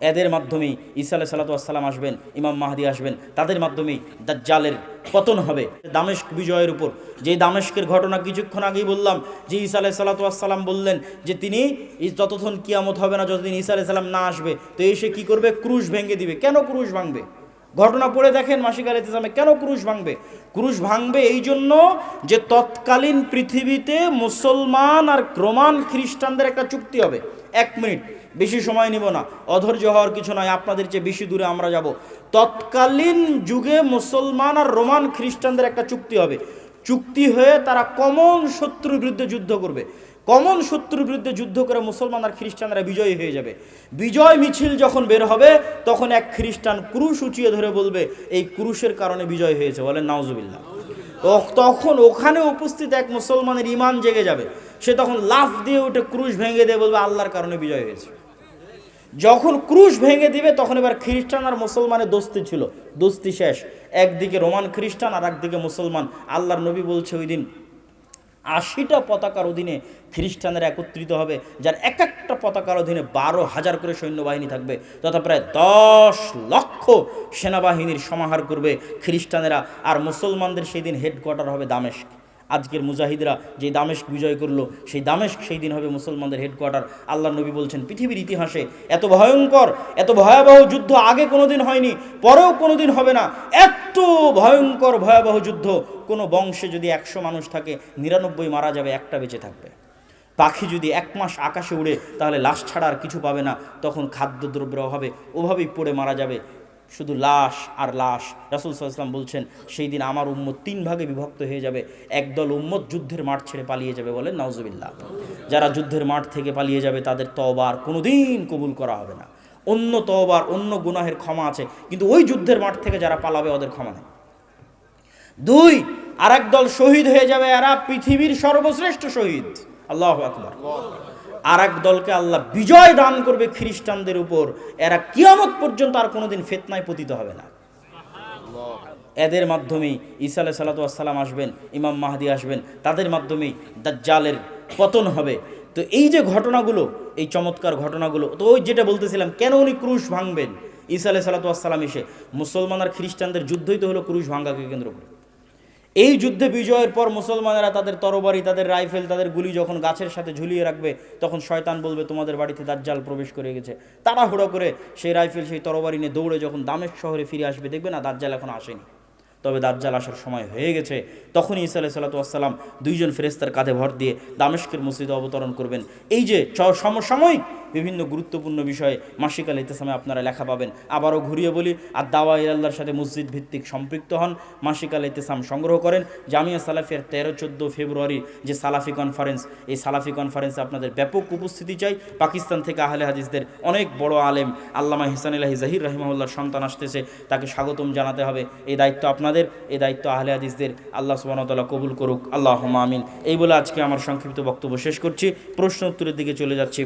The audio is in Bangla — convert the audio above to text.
এদের মাধ্যমে ঈসা আলাহ সাল্লাতাম আসবেন, ইমাম মাহাদি আসবেন, তাদের মাধ্যমেই দাজ্জালের পতন হবে। দামেস্ক বিজয়ের উপর। যে দামেস্কের ঘটনা কিছুক্ষণ আগেই বললাম, যে ঈসা আলাহ সাল্লাতাম বললেন যে তিনি যতক্ষণ কিয়ামত হবে না, যতদিন ঈসা আলাহ না আসবে, তো এসে কি করবে? ক্রুশ ভেঙে দিবে। কেন ক্রুশ ভাঙবে? ঘটনা পড়ে দেখেন মাসিক আল ইসলামে কেন ক্রুশ ভাঙবে? ক্রুশ ভাঙবে এই জন্য যে তৎকালীন পৃথিবীতে মুসলমান আর রোমান খ্রিস্টানদের একটা চুক্তি হবে। এক মিনিট, বেশি সময় নিব না, অধৈর্য হওয়ার কিছু নয়, আপনাদের চেয়ে বেশি দূরে আমরা যাব। তৎকালীন যুগে মুসলমান আর রোমান খ্রিস্টানদের একটা চুক্তি হবে। চুক্তি হয়ে তারা কমন শত্রুর বিরুদ্ধে যুদ্ধ করবে। কমন শত্রুর বিরুদ্ধে যুদ্ধ করে মুসলমান আর খ্রিস্টানরা বিজয়ী হয়ে যাবে। বিজয় মিছিল যখন বের হবে, তখন এক খ্রিস্টান ক্রুশ উঁচিয়ে ধরে বলবে, এই ক্রুশের কারণে বিজয় হয়েছে। বলেন, নাউজুবিল্লাহ। তখন ওখানে উপস্থিত এক মুসলমানের ইমান জেগে যাবে। সে তখন লাফ দিয়ে উঠে ক্রুশ ভেঙে দিয়ে বলবে, আল্লাহর কারণে বিজয় হয়েছে। যখন ক্রুশ ভেঙে দিবে, তখন এবার খ্রিস্টান আর মুসলমানের দোস্তি ছিল। দোস্তি শেষ। একদিকে রোমান খ্রিস্টান আর একদিকে মুসলমান। আল্লাহর নবী বলছে ওই দিন আশিটা পতাকার অধীনে খ্রিস্টানরা একত্রিত হবে, যার এক একটা পতাকার অধীনে বারো হাজার করে সৈন্যবাহিনী থাকবে তথা প্রায় দশ লক্ষ সেনাবাহিনীর সমাহার করবে খ্রিস্টানেরা। আর মুসলমানদের সেই দিন হেডকোয়ার্টার হবে দামেস্ক। আজকের মুজাহিদরা যে দামেস্ক বিজয় করল, সেই দামেস্ক সেই দিন হবে মুসলমানদের হেডকোয়ার্টার আল্লাহ নবী বলছেন, পৃথিবীর ইতিহাসে এত ভয়ঙ্কর, এত ভয়াবহ যুদ্ধ আগে কোনোদিন হয়নি, পরেও কোনোদিন হবে না। এত ভয়ঙ্কর, ভয়াবহ যুদ্ধ, কোনো বংশে যদি একশো মানুষ থাকে, নিরানব্বই মারা যাবে, একটা বেঁচে থাকবে। পাখি যদি এক মাস আকাশে উড়ে, তাহলে লাশ ছাড়া আর কিছু পাবে না, তখন খাদ্যদ্রব্যের অভাবে, ওভাবেই পড়ে মারা যাবে। শুধু লাশ আর লাশ। রাসুল সাল্লাম বলছেন, সেই দিন আমার উম্মত তিন ভাগে বিভক্ত হয়ে যাবে। একদল উম্মত যুদ্ধের মাঠ ছেড়ে পালিয়ে যাবে বলেন নাউজুবিল্লাহ। যারা যুদ্ধের মাঠ থেকে পালিয়ে যাবে, তাদের তবার কোনোদিন কবুল করা হবে না। অন্য তবার অন্য গুনাহের ক্ষমা আছে, কিন্তু ওই যুদ্ধের মাঠ থেকে যারা পালাবে, ওদের ক্ষমা নেই। দুই আর দল শহীদ হয়ে যাবে, এরা পৃথিবীর সর্বশ্রেষ্ঠ শহীদ। আল্লাহ আকবর। আর এক দলকে আল্লাহ বিজয় দান করবে খ্রিস্টানদের উপর, এরা কিয়ামত পর্যন্ত আর কোনোদিন ফেতনায় পতিত হবে না। এদের মাধ্যমেই ঈসা আলাহ সাল্লাতাম আসবেন, ইমাম মাহাদি আসবেন, তাদের মাধ্যমেই দাজ্জালের পতন হবে। তো এই যে ঘটনাগুলো, এই চমৎকার ঘটনাগুলো, তো ওই যেটা বলতেছিলাম, কেন উনি ক্রুশ ভাঙবেন? ঈসা আলাহ সাল্লাতাম এসে, মুসলমান আর খ্রিস্টানদের যুদ্ধই তো হলো ক্রুশ ভাঙ্গাকে কেন্দ্র করে। এই যুদ্ধে বিজয়ের পর মুসলমানেরা তাদের তরবারি, তাদের রাইফেল, তাদের গুলি যখন গাছের সাথে ঝুলিয়ে রাখবে, তখন শয়তান বলবে, তোমাদের বাড়িতে দাজ্জাল প্রবেশ করে গেছে। তাড়াহুড়ো করে সেই রাইফেল, সেই তরবারি নিয়ে দৌড়ে যখন দামেশ শহরে ফিরে আসবে, দেখবে না দাজ্জাল এখন আসেনি। তবে দাজ্জাল আসার সময় হয়ে গেছে। তখনই ইসা সাল্লাতাম দুইজন ফেরেস্তার কাঁধে ভর দিয়ে দামেশকের মসজিদে অবতরণ করবেন। এই যে সমসাময়িক বিভিন্ন গুরুত্বপূর্ণ বিষয়ে মাসিক আল ইতিসামে আপনারা লেখা পাবেন। আবারও ঘুরিয়ে বলি, আর দাওয়া আল্লাহর সাথে মসজিদ ভিত্তিক সম্পৃক্ত হন। মাসিক আল ইতিসাম সংগ্রহ করেন। জামিয়া সালাফিয়ার তেরো, চোদ্দ ফেব্রুয়ারি যে সালাফি কনফারেন্স এই সালাফি কনফারেন্সে আপনাদের ব্যাপক উপস্থিতি চাই। পাকিস্তান থেকে আহলে হাদিসদের অনেক বড় আলেম আল্লামা হিসানিল্লাহি জাহির রহিমাউল্লাহর সন্তান আসতেছে। তাকে স্বাগতম জানাতে হবে। এই দায়িত্ব আপনাদের, এই দায়িত্ব আহলে হাদিসদের। আল্লাহ সুবাহতাল্লাহ কবুল করুক। আল্লাহ আমিন। এই বলে আজকে আমার সংক্ষিপ্ত বক্তব্য শেষ করছি। প্রশ্ন উত্তরের দিকে চলে যাচ্ছি।